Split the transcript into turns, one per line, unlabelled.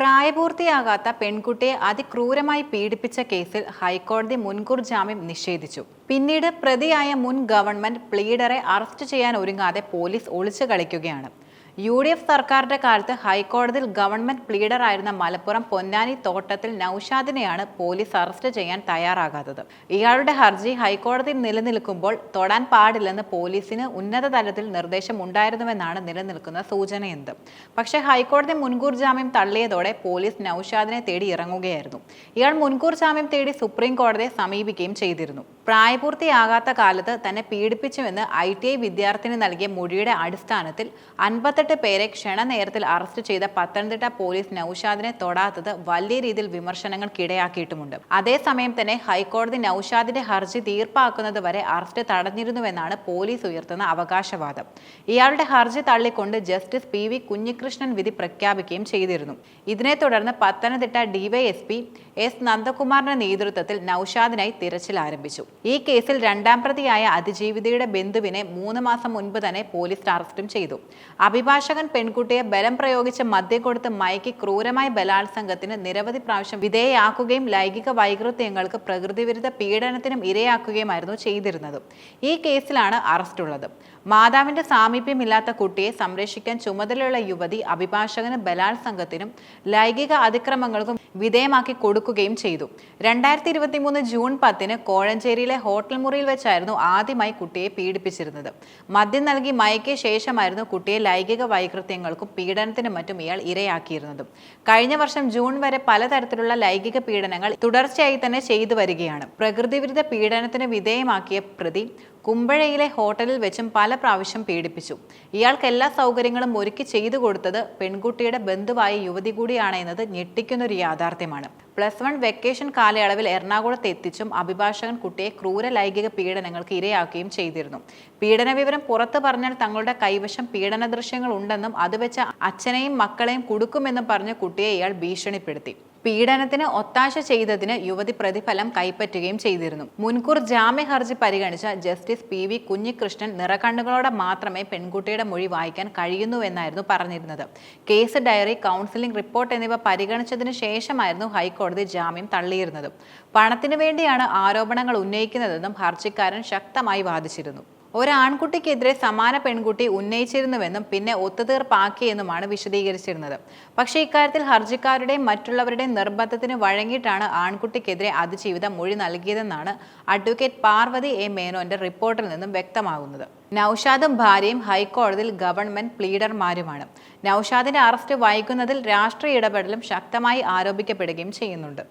പ്രായപൂർത്തിയാകാത്ത പെൺകുട്ടിയെ അതിക്രൂരമായി പീഡിപ്പിച്ച കേസിൽ ഹൈക്കോടതി മുൻകൂർ ജാമ്യം നിഷേധിച്ചു. പിന്നീട് പ്രതിയായ മുൻ ഗവൺമെന്റ് പ്ലീഡറെ അറസ്റ്റ് ചെയ്യാൻ ഒരുങ്ങാതെ പോലീസ് ഒളിച്ചു കളിക്കുകയാണ്. യു ഡി എഫ് സർക്കാരിന്റെ കാലത്ത് ഹൈക്കോടതിയിൽ ഗവൺമെന്റ് പ്ലീഡർ ആയിരുന്ന മലപ്പുറം പൊന്നാനി തോട്ടത്തിൽ നൌഷാദിനെയാണ് പോലീസ് അറസ്റ്റ് ചെയ്യാൻ തയ്യാറാകാത്തത്. ഇയാളുടെ ഹർജി ഹൈക്കോടതിയിൽ നിലനിൽക്കുമ്പോൾ തൊടാൻ പാടില്ലെന്ന് പോലീസിന് ഉന്നത തലത്തിൽ നിർദ്ദേശം ഉണ്ടായിരുന്നുവെന്നാണ് നിലനിൽക്കുന്ന സൂചനയെന്ത്. പക്ഷേ ഹൈക്കോടതി മുൻകൂർ ജാമ്യം തള്ളിയതോടെ പോലീസ് നൌഷാദിനെ തേടി ഇറങ്ങുകയായിരുന്നു. ഇയാൾ മുൻകൂർ ജാമ്യം തേടി സുപ്രീം കോടതിയെ സമീപിക്കുകയും ചെയ്തിരുന്നു. പ്രായപൂർത്തിയാകാത്ത കാലത്ത് തന്നെ പീഡിപ്പിച്ചുവെന്ന് ഐ ടി ഐ വിദ്യാർത്ഥിനി നൽകിയ മൊഴിയുടെ അടിസ്ഥാനത്തിൽ അൻപത്തെട്ട് പേരെ ക്ഷണനേരത്തിൽ അറസ്റ്റ് ചെയ്ത പത്തനംതിട്ട പോലീസ് നൌഷാദിനെ തൊടാത്തത് വലിയ രീതിയിൽ വിമർശനങ്ങൾക്കിടയാക്കിയിട്ടുമുണ്ട്. അതേസമയം തന്നെ ഹൈക്കോടതി നൌഷാദിന്റെ ഹർജി തീർപ്പാക്കുന്നത് വരെ അറസ്റ്റ് തടഞ്ഞിരുന്നുവെന്നാണ് പോലീസ് ഉയർത്തുന്ന അവകാശവാദം. ഇയാളുടെ ഹർജി തള്ളിക്കൊണ്ട് ജസ്റ്റിസ് പി വി കുഞ്ഞികൃഷ്ണൻ വിധി പ്രഖ്യാപിക്കുകയും ചെയ്തിരുന്നു. ഇതിനെ തുടർന്ന് പത്തനംതിട്ട ഡിവൈഎസ്പി എസ് നന്ദകുമാറിന്റെ നേതൃത്വത്തിൽ നൌഷാദിനായി തിരച്ചിൽ ആരംഭിച്ചു. ഈ കേസിൽ രണ്ടാം പ്രതിയായ അതിജീവിതയുടെ ബന്ധുവിനെ മൂന്ന് മാസം മുൻപ് തന്നെ പോലീസ് അറസ്റ്റും ചെയ്തു. അഭിഭാഷകൻ പെൺകുട്ടിയെ ബലം പ്രയോഗിച്ച് മദ്യം കൊടുത്ത് മയക്കി ക്രൂരമായ ബലാത്സംഗത്തിന് നിരവധി പ്രാവശ്യം വിധേയയാക്കുകയും ലൈംഗിക വൈകൃത്യങ്ങൾക്ക് പ്രകൃതിവിരുദ്ധ പീഡനത്തിനും ഇരയാക്കുകയുമായിരുന്നു ചെയ്തിരുന്നത്. ഈ കേസിലാണ് അറസ്റ്റുള്ളത് മാതാവിന്റെ സാമീപ്യമില്ലാത്ത കുട്ടിയെ സംരക്ഷിക്കാൻ ചുമതലയുള്ള യുവതി അഭിഭാഷകന് ബലാത്സംഗത്തിനും ലൈംഗിക അതിക്രമങ്ങൾക്കും വിധേയമാക്കി കൊടുക്കുകയും ചെയ്തു. രണ്ടായിരത്തി ഇരുപത്തി മൂന്ന് ജൂൺ പത്തിന് കോഴഞ്ചേരിയിലെ ഹോട്ടൽ മുറിയിൽ വെച്ചായിരുന്നു ആദ്യമായി കുട്ടിയെ പീഡിപ്പിച്ചിരുന്നത്. മദ്യം നൽകി മയക്കിയ ശേഷമായിരുന്നു കുട്ടിയെ ലൈംഗിക വൈകൃത്യങ്ങൾക്കും പീഡനത്തിനും മറ്റും ഇയാൾ ഇരയാക്കിയിരുന്നത്. കഴിഞ്ഞ വർഷം ജൂൺ വരെ പലതരത്തിലുള്ള ലൈംഗിക പീഡനങ്ങൾ തുടർച്ചയായി തന്നെ ചെയ്തു വരികയാണ്. പ്രകൃതിവിരുദ്ധ പീഡനത്തിന് വിധേയമാക്കിയ പ്രതി കുമ്പഴയിലെ ഹോട്ടലിൽ വെച്ചും പല പ്രാവശ്യം പീഡിപ്പിച്ചു. ഇയാൾക്ക് എല്ലാ സൗകര്യങ്ങളും ഒരുക്കി ചെയ്തു കൊടുത്തത് പെൺകുട്ടിയുടെ ബന്ധുവായ യുവതി കൂടിയാണ് എന്നത് ഞെട്ടിക്കുന്നൊരു യാഥാർത്ഥ്യമാണ്. പ്ലസ് വൺ വെക്കേഷൻ കാലയളവിൽ എറണാകുളത്ത് എത്തിച്ചും അഭിഭാഷകൻ കുട്ടിയെ ക്രൂര ലൈംഗിക പീഡനങ്ങൾക്ക് ഇരയാക്കുകയും ചെയ്തിരുന്നു. പീഡന വിവരം പുറത്തു പറഞ്ഞാൽ തങ്ങളുടെ കൈവശം പീഡന ദൃശ്യങ്ങൾ ഉണ്ടെന്നും അത് വെച്ച് അച്ഛനെയും മക്കളെയും കൊടുക്കുമെന്നും പറഞ്ഞ് കുട്ടിയെ ഇയാൾ ഭീഷണിപ്പെടുത്തി. പീഡനത്തിന് ഒത്താശ ചെയ്തതിന് യുവതി പ്രതിഫലം കൈപ്പറ്റുകയും ചെയ്തിരുന്നു. മുൻകൂർ ജാമ്യ ഹർജി പരിഗണിച്ച ജസ്റ്റിസ് പി വി കുഞ്ഞികൃഷ്ണൻ നിറകണ്ണുകളോടെ മാത്രമേ പെൺകുട്ടിയുടെ മൊഴി വായിക്കാൻ കഴിയുന്നുവെന്നായിരുന്നു പറഞ്ഞിരുന്നത്. കേസ് ഡയറി കൗൺസിലിംഗ് റിപ്പോർട്ട് എന്നിവ പരിഗണിച്ചതിന് ശേഷമായിരുന്നു ഹൈക്കോടതി ജാമ്യം തള്ളിയിരുന്നതും. പണത്തിനു വേണ്ടിയാണ് ആരോപണങ്ങൾ ഉന്നയിക്കുന്നതെന്നും ഹർജിക്കാരൻ ശക്തമായി വാദിച്ചിരുന്നു. ഒരു ആൺകുട്ടിക്കെതിരെ സമാന പെൺകുട്ടി ഉന്നയിച്ചിരുന്നുവെന്നും പിന്നെ ഒത്തുതീർപ്പാക്കിയെന്നുമാണ് വിശദീകരിച്ചിരുന്നത്. പക്ഷേ ഇക്കാര്യത്തിൽ ഹർജിക്കാരുടെയും മറ്റുള്ളവരുടെയും നിർബന്ധത്തിന് വഴങ്ങിയിട്ടാണ് ആൺകുട്ടിക്കെതിരെ അതിജീവിതം മൊഴി നൽകിയതെന്നാണ് അഡ്വക്കേറ്റ് പാർവതി എ മേനോന്റെ റിപ്പോർട്ടിൽ നിന്നും വ്യക്തമാകുന്നത്. നൌഷാദും ഭാര്യയും ഹൈക്കോടതിയിൽ ഗവൺമെന്റ് പ്ലീഡർമാരുമാണ്. നൌഷാദിന്റെ അറസ്റ്റ് വൈകുന്നതിൽ രാഷ്ട്രീയ ഇടപെടലും ശക്തമായി ആരോപിക്കപ്പെടുകയും ചെയ്യുന്നുണ്ട്.